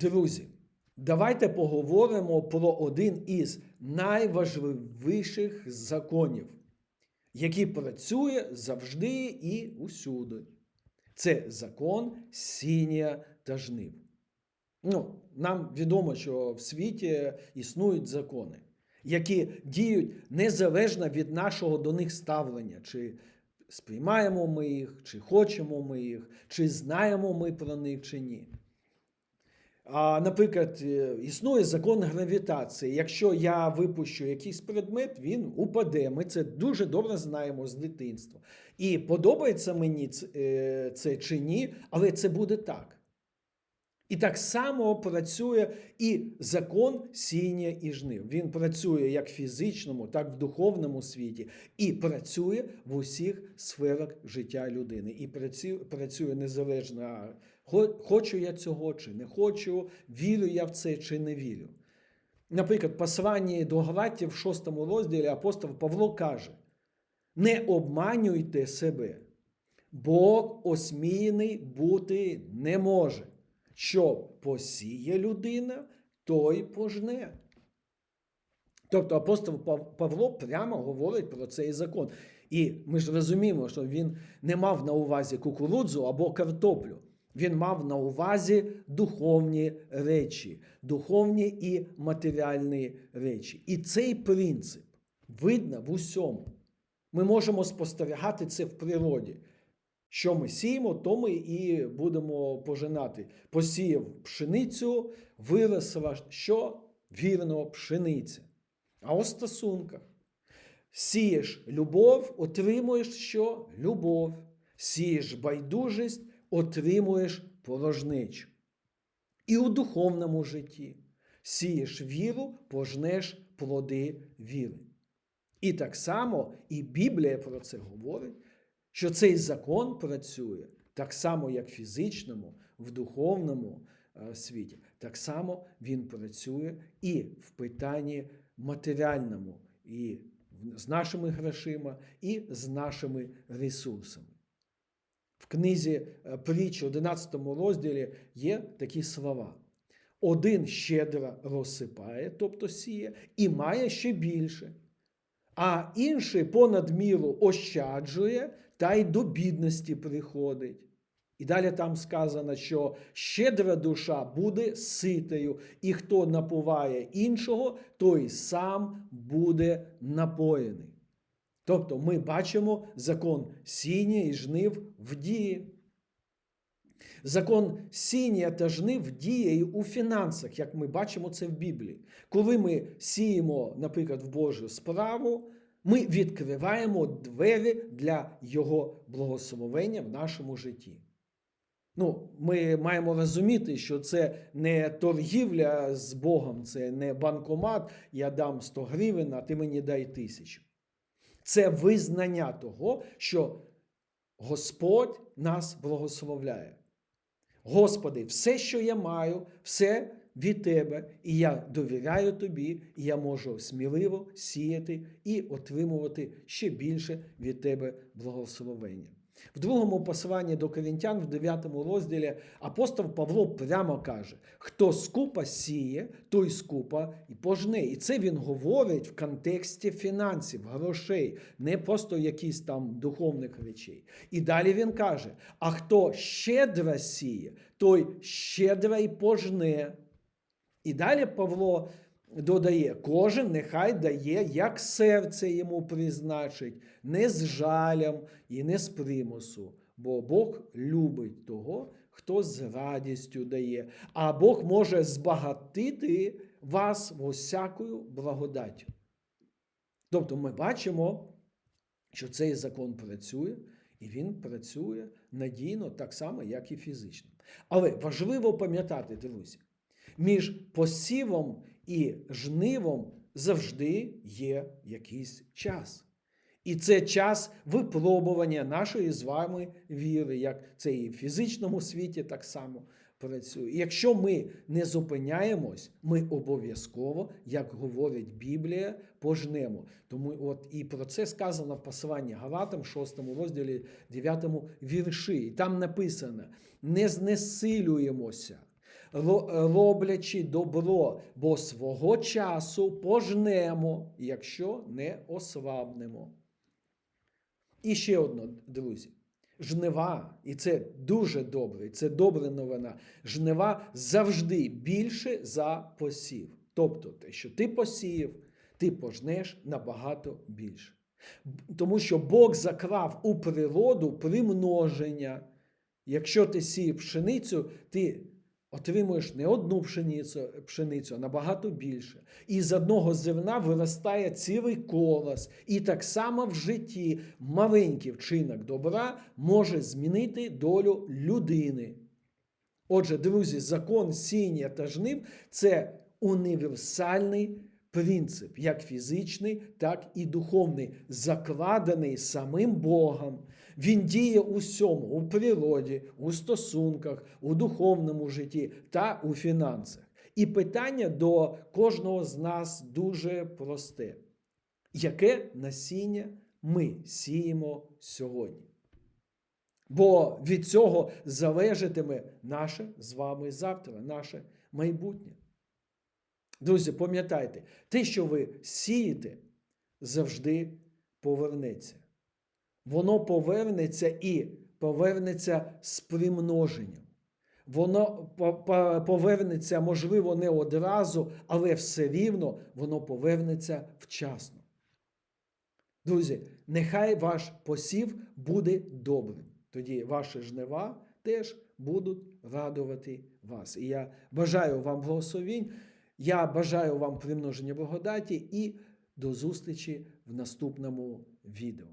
Друзі, давайте поговоримо про один із найважливіших законів, який працює завжди і усюди. Це закон сіння та жнив. Ну, нам відомо, що в світі існують закони, які діють незалежно від нашого до них ставлення, чи сприймаємо ми їх, чи хочемо ми їх, чи знаємо ми про них, чи ні. Наприклад, е, існує закон гравітації. Якщо я випущу якийсь предмет, він упаде. Ми це дуже добре знаємо з дитинства. І подобається мені е, це чи ні, але це буде так. І так само працює і закон сіння і жнив. Він працює як в фізичному, так і в духовному світі, і працює в усіх сферах життя людини. І працює, незалежно, хочу я цього чи не хочу, вірю я в це чи не вірю. Наприклад, посланні до Галатів в шостому розділі апостол Павло каже: не обманюйте себе, Бог осміяний бути не може. Що посіє людина, той пожне. Тобто апостол Павло прямо говорить про цей закон. І ми ж розуміємо, що він не мав на увазі кукурудзу або картоплю. Він мав на увазі духовні речі, духовні і матеріальні речі. І цей принцип видно в усьому. Ми можемо спостерігати це в природі. Що ми сіємо, то ми і будемо пожинати. Посіяв пшеницю, виросла що? Вірно, пшениця. А у стосунках. Сієш любов, отримуєш що? Любов. Сієш байдужість, отримуєш порожнечу. І у духовному житті. Сієш віру, пожнеш плоди віри. І так само і Біблія про це говорить, що цей закон працює так само, як в фізичному, в духовному е, світі. Так само він працює і в питанні матеріальному, і з нашими грошима, і з нашими ресурсами. В книзі е, притч, 11 розділі є такі слова. Один щедро розсипає, тобто сіє, і має ще більше а інший понад міру ощаджує та й до бідності приходить. І далі там сказано, що щедра душа буде ситою, і хто напуває іншого, той сам буде напоєний. Тобто ми бачимо закон сіння і жнив в дії. Закон сіння та жнив діє і у фінансах, як ми бачимо це в Біблії. Коли ми сіємо, наприклад, в Божу справу, ми відкриваємо двері для Його благословення в нашому житті. Ну, ми маємо розуміти, що це не торгівля з Богом, це не банкомат, я дам 100 гривень, а ти мені дай тисячу. Це визнання того, що Господь нас благословляє. Господи, все, що я маю, все від Тебе, і я довіряю Тобі, і я можу сміливо сіяти і отримувати ще більше від Тебе благословення. В другому посланні до Коринтян, в 9 розділі, апостол Павло прямо каже: хто скупа сіє, той скупа і пожне. І це він говорить в контексті фінансів, грошей, не просто якісь там духовних речей. І далі він каже: а хто щедро сіє, той щедро й пожне. І далі Павло додає: кожен нехай дає, як серце йому призначить, не з жалем і не з примусу, бо Бог любить того, хто з радістю дає, а Бог може збагатити вас всякою благодаттю. Тобто ми бачимо, що цей закон працює, і він працює надійно так само, як і фізично. Але важливо пам'ятати, друзі, між посівом і жнивом завжди є якийсь час. І це час випробування нашої з вами віри, як це і в фізичному світі так само працює. І якщо ми не зупиняємось, ми обов'язково, як говорить Біблія, пожнемо. Тому от і про це сказано в посланні Галатам, 6 розділі, 9 вірші. І там написано: не знесилюємося. Ро- роблячи добро, бо свого часу пожнемо, якщо не ослабнемо. І ще одно, друзі. Жнива, і це дуже добре, і це добра новина. Жнива завжди більше за посів. Тобто, те, що ти посіяв, ти пожнеш набагато більше. Тому що Бог заклав у природу примноження. Якщо ти сієш пшеницю, ти отримуєш не одну пшеницю, пшеницю, а набагато більше. І з одного зерна виростає цілий колос. І так само в житті маленький вчинок добра може змінити долю людини. Отже, друзі, закон сіння та жнив це універсальний принцип, як фізичний, так і духовний, закладений самим Богом. Він діє у всьому, у природі, у стосунках, у духовному житті та у фінансах. І питання до кожного з нас дуже просте: яке насіння ми сіємо сьогодні? Бо від цього залежатиме наше з вами завтра, наше майбутнє. Друзі, пам'ятайте, те, що ви сієте, завжди повернеться. Воно повернеться і повернеться з примноженням. Воно по- по- повернеться, можливо, не одразу, але все рівно воно повернеться вчасно. Друзі, нехай ваш посів буде добрим. Тоді ваші жнива теж будуть радувати вас. І я бажаю вам благословінь, я бажаю вам примноження благодаті і до зустрічі в наступному відео.